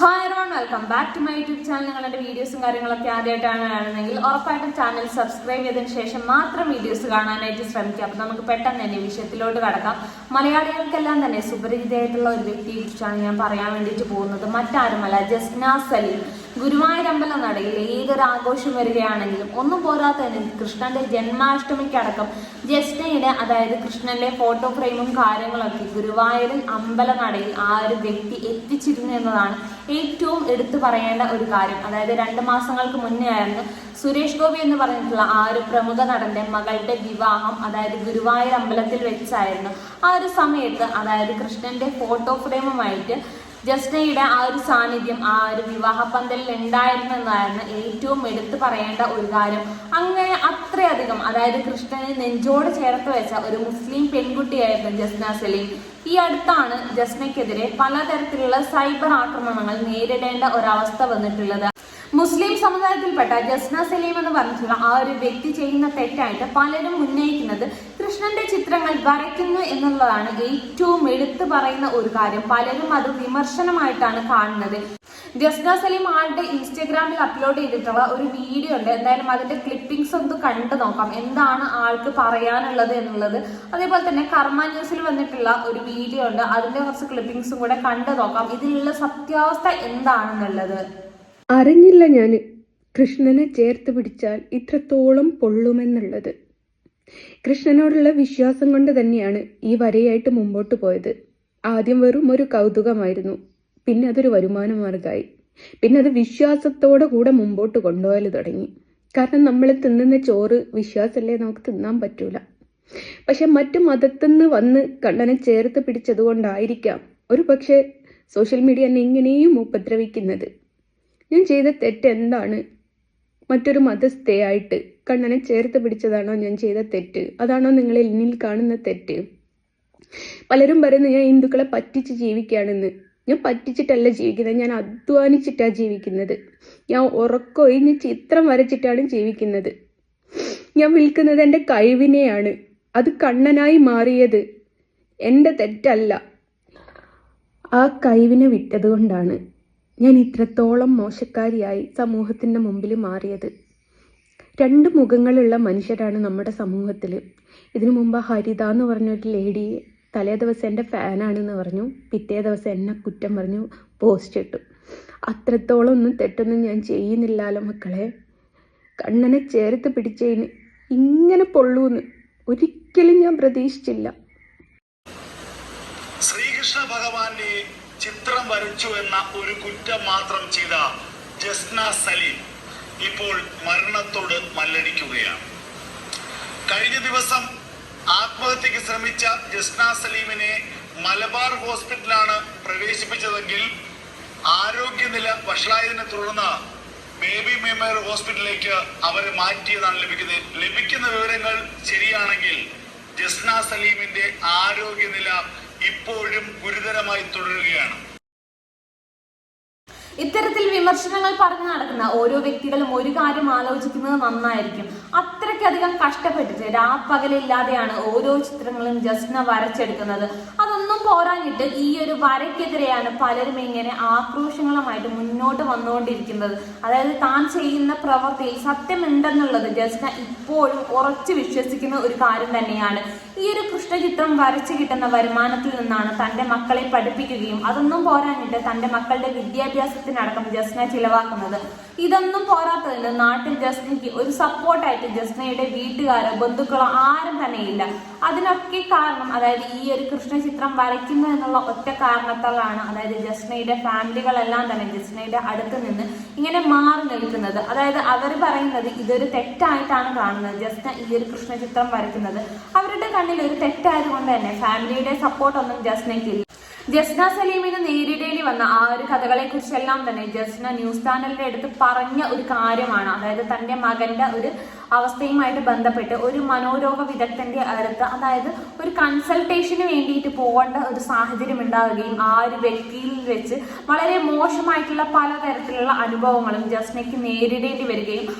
Hi Ron welcome back to my YouTube channel നിങ്ങളുടെ വീഡിയോസും കാര്യങ്ങളൊക്കെ ആദ്യമായിട്ടാണ് കാണുന്നതെങ്കിൽ ഉറപ്പായിട്ടും ചാനൽ സബ്സ്ക്രൈബ് ചെയ്തതിന് ശേഷം മാത്രം വീഡിയോസ് കാണാനായിട്ട് ശ്രമിക്കുക. അപ്പം നമുക്ക് പെട്ടെന്ന് തന്നെ വിഷയത്തിലോട്ട് കടക്കാം. മലയാളികൾക്കെല്ലാം തന്നെ സുപരിചിതയായിട്ടുള്ള ഒരു വ്യക്തിയെ കുറിച്ചാണ് ഞാൻ പറയാൻ വേണ്ടിയിട്ട് പോകുന്നത്. മറ്റാരുമല്ല ജസ്ന സലീം. ഗുരുവായൂരമ്പല നടയിൽ ഏതൊരു ആഘോഷം വരികയാണെങ്കിലും ഒന്നും പോരാത്തതിന് കൃഷ്ണന്റെ ജന്മാഷ്ടമിക്കടക്കം ജസ്നയുടെ അതായത് കൃഷ്ണന്റെ ഫോട്ടോ ഫ്രെയിമും കാര്യങ്ങളൊക്കെ ഗുരുവായൂരിൽ അമ്പല നടയിൽ ആ ഒരു വ്യക്തി എത്തിച്ചിരുന്നു എന്നതാണ് ഏറ്റവും എടുത്തു പറയേണ്ട ഒരു കാര്യം. അതായത് രണ്ട് മാസങ്ങൾക്ക് മുന്നേ ആയിരുന്നു സുരേഷ് ഗോപി എന്ന് പറഞ്ഞിട്ടുള്ള ആ ഒരു പ്രമുഖ നടന്റെ മകളുടെ വിവാഹം അതായത് ഗുരുവായൂർ അമ്പലത്തിൽ വെച്ചായിരുന്നു. ആ ഒരു സമയത്ത് അതായത് കൃഷ്ണന്റെ ഫോട്ടോ ഫ്രെയിമുമായിട്ട് ജസ്നയുടെ ആ ഒരു സാന്നിധ്യം ആ ഒരു വിവാഹ പന്തലിൽ ഉണ്ടായിരുന്നു എന്നായിരുന്നു ഏറ്റവും എടുത്തു പറയേണ്ട ഒരു കാര്യം. അങ്ങനെ അത്രയധികം അതായത് കൃഷ്ണനെ നെഞ്ചോട് ചേർത്ത് വെച്ച ഒരു മുസ്ലിം പെൺകുട്ടിയായിരുന്നു ജസ്ന സലീം. ഈ അടുത്താണ് ജസ്നയ്ക്കെതിരെ പലതരത്തിലുള്ള സൈബർ ആക്രമണങ്ങൾ നേരിടേണ്ട ഒരവസ്ഥ വന്നിട്ടുള്ളത്. മുസ്ലിം സമുദായത്തിൽപ്പെട്ട ജസ്ന സലീം എന്ന് പറഞ്ഞിട്ടുള്ള ആ ഒരു വ്യക്തി ചെയ്യുന്ന തെറ്റായിട്ട് പലരും ഉന്നയിക്കുന്നത് കൃഷ്ണന്റെ ചിത്രങ്ങൾ വരയ്ക്കുന്നു എന്നുള്ളതാണ് ഏറ്റവും എടുത്തു പറയുന്ന ഒരു കാര്യം. പലരും അത് വിമർശനമായിട്ടാണ് കാണുന്നത്. ജസ്ന സലീം ആളുടെ ഇൻസ്റ്റഗ്രാമിൽ അപ്ലോഡ് ചെയ്തിട്ടുള്ള ഒരു വീഡിയോ ഉണ്ട്. എന്തായാലും അതിന്റെ ക്ലിപ്പിംഗ്സ് ഒന്ന് കണ്ടു നോക്കാം. എന്താണ് ആൾക്ക് പറയാനുള്ളത് എന്നുള്ളത്. അതേപോലെ തന്നെ കർമ്മ ന്യൂസിൽ വന്നിട്ടുള്ള ഒരു വീഡിയോ ഉണ്ട്. അതിന്റെ കുറച്ച് ക്ലിപ്പിംഗ്സും കൂടെ കണ്ടു നോക്കാം. ഇതിലുള്ള സത്യാവസ്ഥ എന്താണെന്നുള്ളത്. അറിഞ്ഞില്ല ഞാൻ. കൃഷ്ണനെ ചേർത്ത് പിടിച്ചാൽ ഇത്രത്തോളം പൊള്ളുമെന്നുള്ളത്. കൃഷ്ണനോടുള്ള വിശ്വാസം കൊണ്ട് തന്നെയാണ് ഈ വരയായിട്ട് മുമ്പോട്ട് പോയത്. ആദ്യം വെറും ഒരു കൗതുകമായിരുന്നു. പിന്നെ അതൊരു വരുമാന മാർഗമായി പിന്നെ അത് വിശ്വാസത്തോടെ കൂടെ മുമ്പോട്ട് കൊണ്ടുപോയാൽ തുടങ്ങി. കാരണം നമ്മൾ തിന്നുന്ന ചോറ് വിശ്വാസമല്ലേ നമുക്ക് തിന്നാൻ പറ്റൂല. പക്ഷെ മറ്റു മതത്തിൽ നിന്ന് വന്ന് കണ്ണനെ ചേർത്ത് പിടിച്ചത് കൊണ്ടായിരിക്കാം ഒരു പക്ഷേ സോഷ്യൽ മീഡിയ എന്നെ ഇങ്ങനെയും ഉപദ്രവിക്കുന്നത്. ഞാൻ ചെയ്ത തെറ്റ് എന്താണ്? മറ്റൊരു മതസ്ഥയായിട്ട് കണ്ണനെ ചേർത്ത് പിടിച്ചതാണോ ഞാൻ ചെയ്ത തെറ്റ്? അതാണോ നിങ്ങൾ എന്നിൽ കാണുന്ന തെറ്റ്? പലരും പറയുന്നത് ഞാൻ ഹിന്ദുക്കളെ പറ്റിച്ച് ജീവിക്കുകയാണെന്ന്. ഞാൻ പറ്റിച്ചിട്ടല്ല ജീവിക്കുന്നത് ഞാൻ അധ്വാനിച്ചിട്ടാണ് ജീവിക്കുന്നത്. ഞാൻ ഉറക്കൊഴിഞ്ഞ് ചിത്രം വരച്ചിട്ടാണ് ജീവിക്കുന്നത്. ഞാൻ വിൽക്കുന്നത് എന്റെ കഴിവിനെയാണ്. അത് കണ്ണനായി മാറിയത്. എന്റെ തെറ്റല്ല. ആ കഴിവിനെ വിട്ടതുകൊണ്ടാണ് ഞാൻ ഇത്രത്തോളം മോശക്കാരിയായി സമൂഹത്തിന്റെ മുമ്പിൽ മാറിയത്. രണ്ട് മുഖങ്ങളുള്ള മനുഷ്യരാണ് നമ്മുടെ സമൂഹത്തിൽ ഇതിനു മുമ്പ് ഹരിത എന്ന് പറഞ്ഞൊരു ലേഡി തലേ ദിവസം എന്റെ ഫാനാണെന്ന് പറഞ്ഞു. പിറ്റേ ദിവസം എന്നെ കുറ്റം പറഞ്ഞു പോസ്റ്റ് ഇട്ടു. അത്രത്തോളം ഒന്നും തെറ്റൊന്നും ഞാൻ ചെയ്യുന്നില്ലല്ലോ മക്കളെ. കണ്ണനെ ചേർത്ത് പിടിച്ചതിന് ഇങ്ങനെ പൊള്ളൂന്ന്. ഒരിക്കലും ഞാൻ പ്രതീക്ഷിച്ചില്ല. ശ്രീകൃഷ്ണ ഭഗവാന്റെ ചിത്രം വരച്ചു എന്ന ഒരു കുറ്റം മാത്രം ചെയ്ത ജസ്ന സലീം ഇപ്പോൾ മരണത്തോട് മല്ലടിക്കുകയാണ്. കഴിഞ്ഞ ദിവസം ആത്മഹത്യക്ക് ശ്രമിച്ച ജസ്ന സലീമിനെ മലബാർ ഹോസ്പിറ്റലാണ് പ്രവേശിപ്പിച്ചതെങ്കിൽ ആരോഗ്യനില വഷളായതിനെ തുടർന്ന് ബേബി മെമ്മോറിയൽ ഹോസ്പിറ്റലിലേക്ക് അവരെ മാറ്റിയതാണ് ലഭിക്കുന്നത്. ലഭിക്കുന്ന വിവരങ്ങൾ ശരിയാണെങ്കിൽ ജസ്ന സലീമിന്റെ ആരോഗ്യനില ഇപ്പോഴും ഗുരുതരമായി തുടരുകയാണ്. ഇത്തരത്തിൽ വിമർശനങ്ങൾ പറഞ്ഞു നടക്കുന്ന ഓരോ വ്യക്തികളും ഒരു കാര്യം ആലോചിക്കുന്നത് നന്നായിരിക്കും. അത്രയ്ക്കധികം കഷ്ടപ്പെട്ടിട്ട് രാപ്പകലില്ലാതെയാണ് ഓരോ ചിത്രങ്ങളും ജസ്ന വരച്ചെടുക്കുന്നത്. അതൊന്നും പോരാഞ്ഞിട്ട് ഈ ഒരു വരയ്ക്കെതിരെയാണ് പലരും ഇങ്ങനെ ആക്രോശങ്ങളുമായിട്ട് മുന്നോട്ട് വന്നുകൊണ്ടിരിക്കുന്നത്. അതായത് താൻ ചെയ്യുന്ന പ്രവൃത്തിയിൽ സത്യമുണ്ടെന്നുള്ളത് ജസ്ന ഇപ്പോഴും ഉറച്ചു വിശ്വസിക്കുന്ന ഒരു കാര്യം തന്നെയാണ്. ഈ ഒരു കൃഷ്ണചിത്രം വരച്ചു കിട്ടുന്ന വരുമാനത്തിൽ നിന്നാണ് തന്റെ മക്കളെ പഠിപ്പിക്കുകയും അതൊന്നും പോരാഞ്ഞിട്ട് തന്റെ മക്കളുടെ വിദ്യാഭ്യാസത്തിനടക്കം ജസ്ന ചിലവാക്കുന്നത്. ഇതൊന്നും പോരാത്തതിന് നാട്ടിൽ ജസ്നയ്ക്ക് ഒരു സപ്പോർട്ടായിട്ട് ജസ്നയുടെ വീട്ടുകാരോ ബന്ധുക്കളോ ആരും തന്നെയില്ല അതിനൊക്കെ കാരണം അതായത് ഈ ഒരു കൃഷ്ണചിത്രം വരയ്ക്കുന്നു എന്നുള്ള ഒറ്റ കാരണത്താലാണ് അതായത് ജസ്നയുടെ ഫാമിലികളെല്ലാം തന്നെ ജസ്നയുടെ അടുത്ത് നിന്ന് ഇങ്ങനെ മാറി നിൽക്കുന്നത്. അതായത് അവർ പറയുന്നത് ഇതൊരു തെറ്റായിട്ടാണ് കാണുന്നത്. ജസ്ന ഈ ഒരു കൃഷ്ണചിത്രം വരയ്ക്കുന്നത്. അവരുടെ കണ്ണിൽ ഒരു തെറ്റായതുകൊണ്ട് തന്നെ ഫാമിലിയുടെ സപ്പോർട്ട് സപ്പോർട്ടൊന്നും ജസ്നയ്ക്കില്ല ജസ്ന സലീമിന് നേരിടേണ്ടി വന്ന ആ ഒരു കഥകളെ കുറിച്ചെല്ലാം തന്നെ ജസ്ന ന്യൂസ് ചാനലിന്റെ അടുത്ത് പറഞ്ഞ ഒരു കാര്യമാണ്. അതായത് തന്റെ മകന്റെ ഒരു അവസ്ഥയുമായിട്ട് ബന്ധപ്പെട്ട് ഒരു മനോരോഗ വിദഗ്ധന്റെ അടുത്ത് അതായത് ഒരു കൺസൾട്ടേഷന് വേണ്ടിയിട്ട് പോകേണ്ട ഒരു സാഹചര്യം ഉണ്ടാവുകയും ആ ഒരു വ്യക്തിയിൽ വെച്ച് വളരെ മോശമായിട്ടുള്ള പലതരത്തിലുള്ള അനുഭവങ്ങളും ജസ്നയ്ക്ക് നേരിടേണ്ടി വരികയും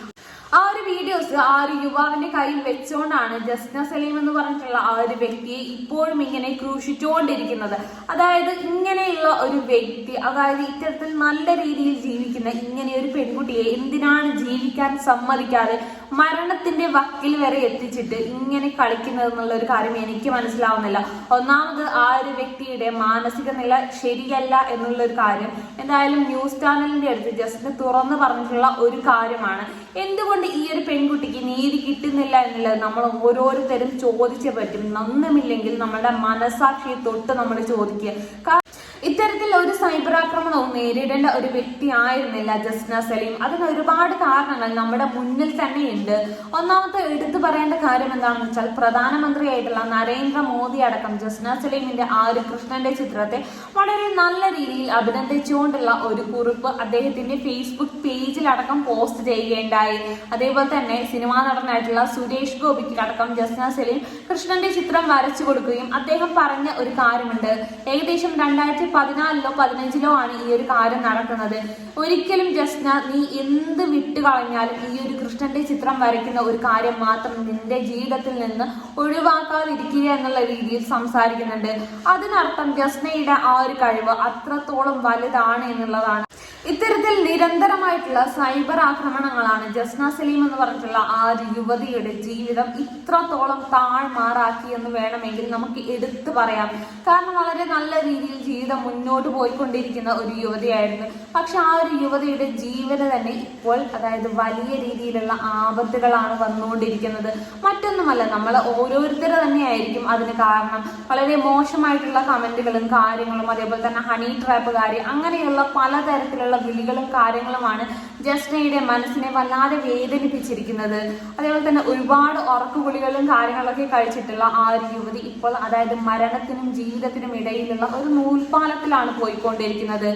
ആ ഒരു വീഡിയോസ് ആ ഒരു യുവാവിന്റെ കയ്യിൽ വെച്ചുകൊണ്ടാണ് ജസ്ന സലീം എന്ന് പറഞ്ഞിട്ടുള്ള ആ ഒരു വ്യക്തിയെ ഇപ്പോഴും ഇങ്ങനെ ക്രൂശിച്ചുകൊണ്ടിരിക്കുന്നത്. അതായത് ഇങ്ങനെയുള്ള ഒരു വ്യക്തി അതായത് ഇത്തരത്തിൽ നല്ല രീതിയിൽ ജീവിക്കുന്ന ഇങ്ങനെ ഒരു പെൺകുട്ടിയെ എന്തിനാണ് ജീവിക്കാൻ സമ്മതിക്കാതെ മരണത്തിന്റെ വക്കിൽ വരെ എത്തിച്ചിട്ട് ഇങ്ങനെ കളിക്കുന്നത് എന്നുള്ള ഒരു കാര്യം എനിക്ക് മനസ്സിലാവുന്നില്ല. ഒന്നാമത് ആ ഒരു വ്യക്തിയുടെ മാനസിക നില ശരിയല്ല എന്നുള്ള ഒരു കാര്യം. എന്തായാലും ന്യൂസ് ചാനലിന്റെ അടുത്ത് ജസ്റ്റ് തുറന്നു പറഞ്ഞിട്ടുള്ള ഒരു കാര്യമാണ്. എന്തുകൊണ്ട് ഈ ഒരു പെൺകുട്ടിക്ക് നീതി കിട്ടുന്നില്ല എന്നുള്ളത് നമ്മൾ ഓരോരുത്തരും ചോദിച്ചേ പറ്റും. നന്നുമില്ലെങ്കിൽ നമ്മുടെ മനസാക്ഷിയെ തൊട്ട് നമ്മൾ ചോദിക്കുക. ഇത്തരത്തിൽ ഒരു സൈബർ ആക്രമണവും നേരിടേണ്ട ഒരു വ്യക്തി ആയിരുന്നില്ല ജസ്ന സലീം. അതിന് ഒരുപാട് കാരണങ്ങൾ നമ്മുടെ മുന്നിൽ തന്നെയുണ്ട്. ഒന്നാമത്തെ എടുത്തു പറയേണ്ട കാര്യം എന്താണെന്ന് വെച്ചാൽ പ്രധാനമന്ത്രിയായിട്ടുള്ള നരേന്ദ്ര മോദി അടക്കം ജസ്ന സലീമിന്റെ ആ ഒരു കൃഷ്ണന്റെ ചിത്രത്തെ വളരെ നല്ല രീതിയിൽ അഭിനന്ദിച്ചുകൊണ്ടുള്ള ഒരു കുറിപ്പ് അദ്ദേഹത്തിന്റെ ഫേസ്ബുക്ക് പേജിലടക്കം പോസ്റ്റ് ചെയ്യുകയുണ്ടായി. അതേപോലെ തന്നെ സിനിമാ നടനായിട്ടുള്ള സുരേഷ് ഗോപിക്ക് അടക്കം ജസ്ന സലീം കൃഷ്ണന്റെ ചിത്രം വരച്ചു കൊടുക്കുകയും അദ്ദേഹം പറഞ്ഞ ഒരു കാര്യമുണ്ട്. ഏകദേശം രണ്ടായിരത്തി പതിനാലിലോ പതിനഞ്ചിലോ ആണ് ഈ ഒരു കാര്യം നടക്കുന്നത്. ഒരിക്കലും ജസ്ന നീ എന്ത് വിട്ട് കളഞ്ഞാലും ഈ ഒരു കൃഷ്ണന്റെ ചിത്രം വരയ്ക്കുന്ന ഒരു കാര്യം മാത്രം നിന്റെ ജീവിതത്തിൽ നിന്ന് ഒഴിവാക്കാതിരിക്കുക എന്നുള്ള രീതിയിൽ സംസാരിക്കുന്നുണ്ട്. അതിനർത്ഥം ജസ്നയുടെ ആ ഒരു കഴിവ് അത്രത്തോളം വലുതാണ് എന്നുള്ളതാണ്. ഇത്തരത്തിൽ നിരന്തരമായിട്ടുള്ള സൈബർ ആക്രമണങ്ങളാണ് ജസ്ന സലീം എന്ന് പറഞ്ഞിട്ടുള്ള ആ ഒരു യുവതിയുടെ ജീവിതം ഇത്രത്തോളം താഴ്മാറാക്കി എന്ന് വേണമെങ്കിൽ നമുക്ക് എടുത്തു പറയാം. കാരണം വളരെ നല്ല രീതിയിൽ ജീവിതം മുന്നോട്ട് പോയിക്കൊണ്ടിരിക്കുന്ന ഒരു യുവതിയായിരുന്നു. പക്ഷെ ആ ഒരു യുവതിയുടെ ജീവന് തന്നെ ഇപ്പോൾ അതായത് വലിയ രീതിയിലുള്ള ആപത്തുകളാണ് വന്നുകൊണ്ടിരിക്കുന്നത്. മറ്റൊന്നുമല്ല നമ്മൾ ഓരോരുത്തർ തന്നെയായിരിക്കും അതിന് കാരണം. വളരെ മോശമായിട്ടുള്ള കമന്റുകളും കാര്യങ്ങളും അതേപോലെ തന്നെ ഹണി ട്രാപ്പുകാരി അങ്ങനെയുള്ള പലതരത്തിലുള്ള വിളികളും കാര്യങ്ങളുമാണ് ജസ്നയുടെ മനസ്സിനെ വല്ലാതെ വേദനിപ്പിച്ചിരിക്കുന്നത്. അതേപോലെ തന്നെ ഒരുപാട് ഉറക്കുകുളികളും കാര്യങ്ങളൊക്കെ കഴിച്ചിട്ടുള്ള ആ ഒരു യുവതി ഇപ്പോൾ അതായത് മരണത്തിനും ജീവിതത്തിനും ഇടയിലുള്ള ഒരു നൂൽപാലത്തിലാണ് പോയിക്കൊണ്ടിരിക്കുന്നത്.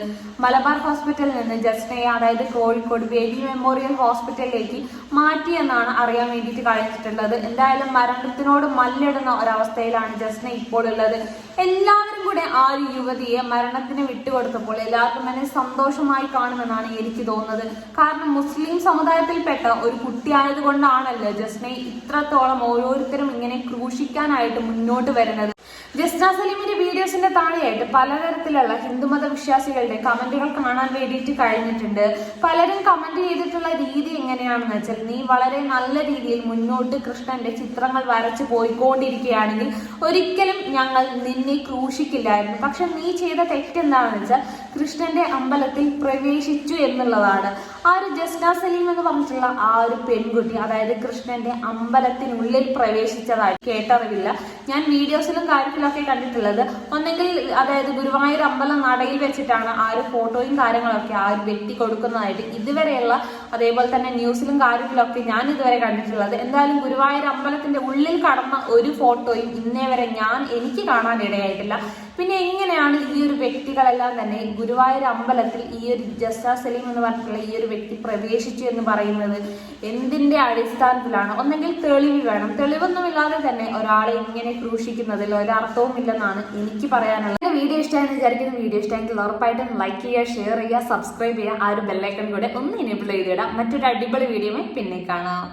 മലബാർ ഹോസ്പിറ്റലിൽ നിന്ന് ജസ്നയെ അതായത് കോഴിക്കോട് ബേബി മെമ്മോറിയൽ ഹോസ്പിറ്റലിലേക്ക് മാറ്റിയെന്നാണ് അറിയാൻ വേണ്ടിയിട്ട് കഴിച്ചിട്ടുള്ളത് എന്തായാലും മരണത്തിനോട് മല്ലിടുന്ന ഒരവസ്ഥയിലാണ് ജസ്ന ഇപ്പോൾ ഉള്ളത്. എല്ലാവരും കൂടെ ആ ഒരു യുവതിയെ മരണത്തിന് വിട്ടുകൊടുത്തപ്പോൾ എല്ലാവർക്കും തന്നെ സന്തോഷമായി കാണുമെന്നാണ് എനിക്ക് തോന്നുന്നത്. കാരണം മുസ്ലിം സമുദായത്തിൽപ്പെട്ട ഒരു കുട്ടിയായത് കൊണ്ടാണല്ലോ ജസ്മെ ഇത്രത്തോളം ഓരോരുത്തരും ഇങ്ങനെ ക്രൂശിക്കാനായിട്ട് മുന്നോട്ട് വരുന്നത്. ജസ്ന സലീമിന്റെ വീഡിയോസിന്റെ താഴെയായിട്ട് പലതരത്തിലുള്ള ഹിന്ദുമത വിശ്വാസികളുടെ കമന്റുകൾ കാണാൻ വേണ്ടിയിട്ട് കഴിഞ്ഞിട്ടുണ്ട്. പലരും കമന്റ് ചെയ്തിട്ടുള്ള രീതി എങ്ങനെയാണെന്ന് വെച്ചാൽ നീ വളരെ നല്ല രീതിയിൽ മുന്നോട്ട് കൃഷ്ണന്റെ ചിത്രങ്ങൾ വരച്ചു പോയിക്കൊണ്ടിരിക്കുകയാണെങ്കിൽ ഒരിക്കലും ഞങ്ങൾ നിന്നെ ക്രൂശിക്കില്ലായിരുന്നു. പക്ഷെ നീ ചെയ്ത തെറ്റെന്താണെന്ന് വെച്ചാൽ കൃഷ്ണന്റെ അമ്പലത്തിൽ പ്രവേശിച്ചു എന്നുള്ളതാണ്. ആ ഒരു ജസ്ന സലീം എന്ന് പറഞ്ഞിട്ടുള്ള ആ ഒരു പെൺകുട്ടി അതായത് കൃഷ്ണന്റെ അമ്പലത്തിനുള്ളിൽ പ്രവേശിച്ചതായി കേട്ടറിവില്ല. ഞാൻ വീഡിയോസിലും കാര്യത്തിലൊക്കെ കണ്ടിട്ടുള്ളത്. ഒന്നെങ്കിൽ അതായത് ഗുരുവായൂർ അമ്പലം നടയിൽ വെച്ചിട്ടാണ് ആ ഒരു ഫോട്ടോയും കാര്യങ്ങളൊക്കെ ആ ഒരു വ്യക്തി കൊടുക്കുന്നതായിട്ട് ഇതുവരെയുള്ള അതേപോലെ തന്നെ ന്യൂസിലും കാര്യത്തിലൊക്കെ ഞാൻ ഇതുവരെ കണ്ടിട്ടുള്ളത്. എന്തായാലും ഗുരുവായൂർ അമ്പലത്തിന്റെ ഉള്ളിൽ കടന്ന ഒരു ഫോട്ടോയും ഇന്നേ വരെ ഞാൻ എനിക്ക് കാണാൻ ഇടയായിട്ടില്ല പിന്നെ എങ്ങനെയാണ് ഈ ഒരു വ്യക്തികളെല്ലാം തന്നെ ഗുരുവായൂർ അമ്പലത്തിൽ ഈ ഒരു ജസ്റ്റാ സലീം എന്ന് പറഞ്ഞിട്ടുള്ള ഈ ഒരു വ്യക്തി പ്രവേശിച്ചു എന്ന് പറയുന്നത് എന്തിന്റെ അടിസ്ഥാനത്തിലാണ്? ഒന്നെങ്കിൽ തെളിവ് വേണം. തെളിവൊന്നുമില്ലാതെ തന്നെ ഒരാളെ ഇങ്ങനെ ക്രൂശിക്കുന്നതിൽ ഒരർത്ഥവും ഇല്ലെന്നാണ് എനിക്ക് പറയാനുള്ളത്. എന്റെ വീഡിയോ ഇഷ്ടമായെന്ന് വിചാരിക്കുന്ന. വീഡിയോ ഇഷ്ടമെങ്കിൽ ഉറപ്പായിട്ടും ലൈക്ക് ചെയ്യുക ഷെയർ ചെയ്യുക സബ്സ്ക്രൈബ് ചെയ്യുക. ആ ഒരു ബെല്ലൈക്കൺ കൂടെ ഒന്ന് എനേബിൾ ചെയ്തിടാം. മറ്റൊരു അടിപൊളി വീഡിയോ പിന്നെ കാണാം.